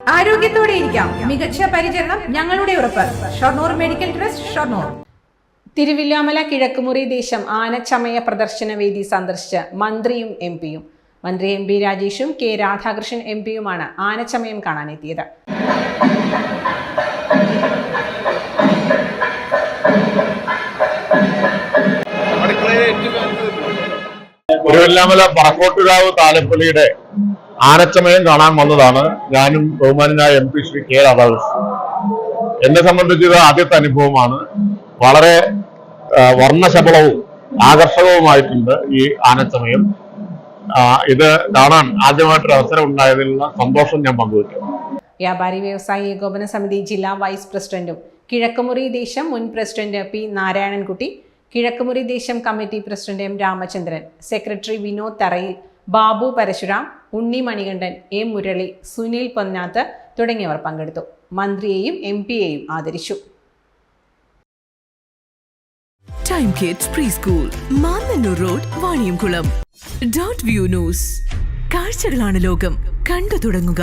ആരോഗ്യത്തോടെ ഇരിക്കാം. മികച്ച പരിചരണം ഞങ്ങളുടെ ഉറപ്പ്. Shoranur medical trust Shoranur. Thiruvilwamala Kizhakkumuri ദേശം ആനച്ചമയ പ്രദർശന വേദി സന്ദർശിച്ച മന്ത്രിയും എം പിയും. മന്ത്രി എം പി രാജേഷും കെ രാധാകൃഷ്ണൻ എം പിയുമാണ് ആനച്ചമയം കാണാനെത്തിയത്. തിരുവല്ലാമല പറക്കോട്ടുകാവ് താലപ്പൊലിയുടെ ആനച്ചമയം കാണാൻ വന്നതാണ്. ഞാനും ബഹുമാനായ M P Shri K Radhakrishnan. എന്നെ സംബന്ധിച്ച് ആദ്യത്തെ അനുഭവമാണ്. വളരെ വർണശബളവും ആകർഷകവുമായിട്ടുണ്ട് ഈ ആനച്ചമയം. ഇത് കാണാൻ ആദ്യമായിട്ടൊരു അവസരം ഉണ്ടായതിലുള്ള സന്തോഷം ഞാൻ പങ്കുവയ്ക്കുന്നു വ്യാപാരി വ്യവസായി ഏകോപന സമിതി ജില്ലാ വൈസ് പ്രസിഡന്റും കിഴക്കുമുറി ദേശം മുൻ പ്രസിഡന്റ് പി നാരായണൻകുട്ടി കിഴക്കുമുറി ദേശം committee president M Ramachandran secretary Vinod Tharayil Babu Parasuram Unni Manikandan M Murali Sunil Ponnath തുടങ്ങിയവർ പങ്കെടുത്തു. മന്ത്രിയെയും എം പിയെയും ആദരിച്ചു. Time kids pre school Mannannur road Vaniyamkulam dot view news കാഴ്ചകളാണ് ലോകം. കണ്ടു തുടങ്ങുക.